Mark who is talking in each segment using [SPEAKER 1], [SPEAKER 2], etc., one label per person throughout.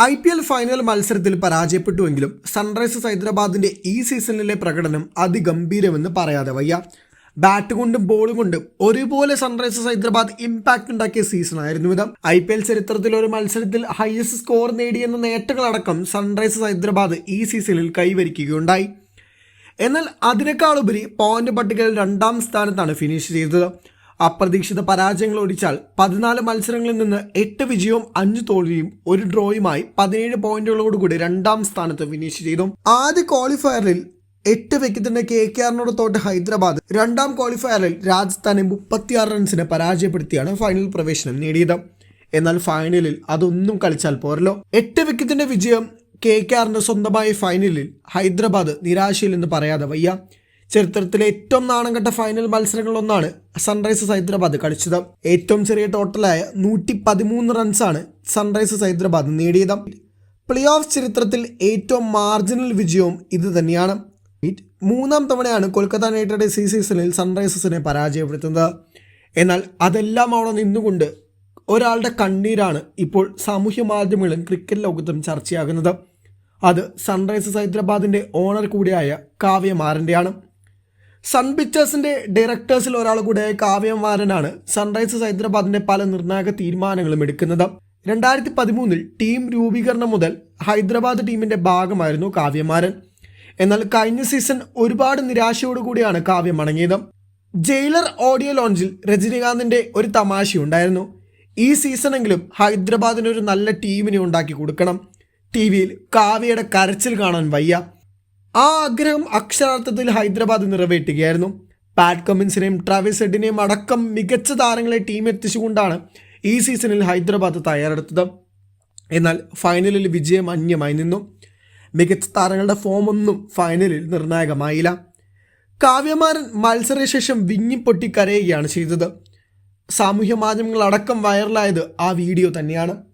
[SPEAKER 1] I P L final മത്സരത്തിൽ പരാജയപ്പെട്ടുവെങ്കിലും Sunrisers ഹൈദരാബാദിന്റെ ഈ സീസണിലെ പ്രകടനം അതിഗംഭീരമെന്ന് പറയാതെ വയ്യ. ബാറ്റ് കൊണ്ടും ബോൾ കൊണ്ടും ഒരുപോലെ സൺറൈസേഴ്സ് ഹൈദരാബാദ് ഇമ്പാക്ട് ഉണ്ടാക്കിയ സീസണായിരുന്നു ഇത്. ഐ പി എൽ ചരിത്രത്തിൽ ഒരു മത്സരത്തിൽ ഹയസ്റ്റ് സ്കോർ നേടിയെന്ന നേട്ടങ്ങളടക്കം സൺറൈസേഴ്സ് ഹൈദരാബാദ് ഈ സീസണിൽ കൈവരിക്കുകയുണ്ടായി. എന്നാൽ അതിനേക്കാളുപരി പോയിന്റ് പട്ടികയിൽ രണ്ടാം സ്ഥാനത്താണ് ഫിനിഷ് ചെയ്തത്. അപ്രതീക്ഷിത പരാജയങ്ങൾ ഒടിച്ചാൽ പതിനാല് മത്സരങ്ങളിൽ നിന്ന് എട്ട് വിജയവും അഞ്ച് തോൽവിയും ഒരു ഡ്രോയുമായി പതിനേഴ് പോയിന്റുകളോടുകൂടി രണ്ടാം സ്ഥാനത്ത് ഫിനിഷ് ചെയ്തു. ആദ്യ ക്വാളിഫയറിൽ എട്ട് വിക്കറ്റിന്റെ കെ കെ ആറിനോട് തോറ്റ ഹൈദരാബാദ് രണ്ടാം ക്വാളിഫയറിൽ രാജസ്ഥാനെ മുപ്പത്തിയാറ് റൺസിന് പരാജയപ്പെടുത്തിയാണ് ഫൈനൽ പ്രവേശനം നേടിയത്. എന്നാൽ ഫൈനലിൽ അതൊന്നും കളിച്ചാൽ പോരല്ലോ. എട്ട് വിക്കറ്റിന്റെ വിജയം കെ കെ ആറിന്റെ സ്വന്തമായ ഫൈനലിൽ ഹൈദരാബാദ് നിരാശയിൽ എന്ന് പറയാതെ വയ്യ. ചരിത്രത്തിലെ ഏറ്റവും നാണം കെട്ട ഫൈനൽ മത്സരങ്ങളിലൊന്നാണ് സൺറൈസേഴ്സ് ഹൈദരാബാദ് കളിച്ചത്. ഏറ്റവും ചെറിയ ടോട്ടലായ നൂറ്റി പതിമൂന്ന് റൺസാണ് സൺറൈസേഴ്സ് ഹൈദരാബാദ് നേടിയത്. പ്ലേ ഓഫ് ചരിത്രത്തിൽ ഏറ്റവും മാർജിനൽ വിജയവും ഇത് തന്നെയാണ്. മൂന്നാം തവണയാണ് കൊൽക്കത്ത നൈറ്റ് റൈഡേഴ്സ് ഈ സീസണിൽ സൺറൈസേഴ്സിനെ പരാജയപ്പെടുത്തുന്നത്. എന്നാൽ അതെല്ലാം അവിടെ നിന്നുകൊണ്ട് ഒരാളുടെ കണ്ണീരാണ് ഇപ്പോൾ സാമൂഹ്യ മാധ്യമങ്ങളും ക്രിക്കറ്റ് ലോകത്തും ചർച്ചയാകുന്നത്. അത് സൺറൈസേഴ്സ് ഹൈദരാബാദിന്റെ ഓണർ കൂടിയായ കാവ്യമാരന്റെയാണ് സൺ പിക്ചേഴ്സിന്റെ ഡയറക്ടേഴ്സിൽ ഒരാൾ കൂടിയായ കാവ്യമാരനാണ് സൺറൈസേഴ്സ് ഹൈദരാബാദിന്റെ പല നിർണായക തീരുമാനങ്ങളും എടുക്കുന്നത്. രണ്ടായിരത്തി പതിമൂന്നിൽ ടീം രൂപീകരണം മുതൽ ഹൈദരാബാദ് ടീമിന്റെ ഭാഗമായിരുന്നു കാവ്യമാരൻ എന്നാൽ കഴിഞ്ഞ സീസൺ ഒരുപാട് നിരാശയോടുകൂടിയാണ് കാവ്യം മടങ്ങിയത് ജയിലർ ഓഡിയോ ലോഞ്ചിൽ രജനീകാന്തിന്റെ ഒരു തമാശയുണ്ടായിരുന്നു. ഈ സീസണെങ്കിലും ഹൈദരാബാദിനൊരു നല്ല ടീമിനെ ഉണ്ടാക്കി കൊടുക്കണം. ടി വിയിൽ കാവ്യയുടെ കരച്ചിൽ കാണാൻ വയ്യ. ആ ആഗ്രഹം അക്ഷരാർത്ഥത്തിൽ ഹൈദരാബാദ് നിറവേറ്റുകയായിരുന്നു. പാറ്റ് കമ്മിൻസിനെയും ട്രാവിസ് ഹെഡിനെയും അടക്കം മികച്ച താരങ്ങളെ ടീം എത്തിച്ചുകൊണ്ടാണ് ഈ സീസണിൽ ഹൈദരാബാദ് തയ്യാറെടുത്തത്. എന്നാൽ ഫൈനലിൽ വിജയം അന്യമായി നിന്നു. മികച്ച താരങ്ങളുടെ ഫോമൊന്നും ഫൈനലിൽ നിർണായകമായില്ല. കാവ്യമാരൻ മത്സരശേഷം വിങ്ങിപ്പൊട്ടി കരയുകയാണ് ചെയ്തത്. സാമൂഹ്യ മാധ്യമങ്ങളടക്കം വൈറലായത് ആ വീഡിയോ തന്നെയാണ്.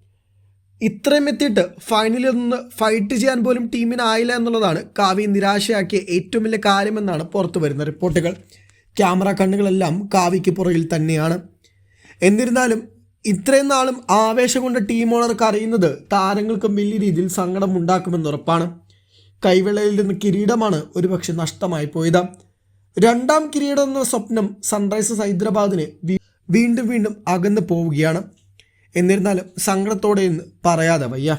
[SPEAKER 1] ഇത്രയും എത്തിയിട്ട് ഫൈനലിൽ നിന്ന് ഫൈറ്റ് ചെയ്യാൻ പോലും ടീമിനായില്ല എന്നുള്ളതാണ് കാവ്യ നിരാശയാക്കിയ ഏറ്റവും വലിയ കാര്യമെന്നാണ് പുറത്തു വരുന്ന റിപ്പോർട്ടുകൾ. ക്യാമറ കണ്ണുകളെല്ലാം കാവ്യയ്ക്ക് പുറകിൽ തന്നെയാണ്. എന്നിരുന്നാലും ഇത്രയും നാളും ആവേശം കൊണ്ട് ടീം ഓണർക്ക് അറിയുന്നത് താരങ്ങൾക്കും വലിയ രീതിയിൽ സങ്കടം ഉണ്ടാക്കുമെന്ന് ഉറപ്പാണ്. കൈവെള്ളയിൽ നിന്ന് കിരീടമാണ് ഒരുപക്ഷെ നഷ്ടമായി പോയത്. രണ്ടാം കിരീടം എന്ന സ്വപ്നം സൺറൈസേഴ്സ് ഹൈദരാബാദിന് വീണ്ടും വീണ്ടും അകന്നു പോവുകയാണ്. എന്നിരുന്നാലും സങ്കടത്തോടെ എന്ന് പറയാതെ വയ്യ.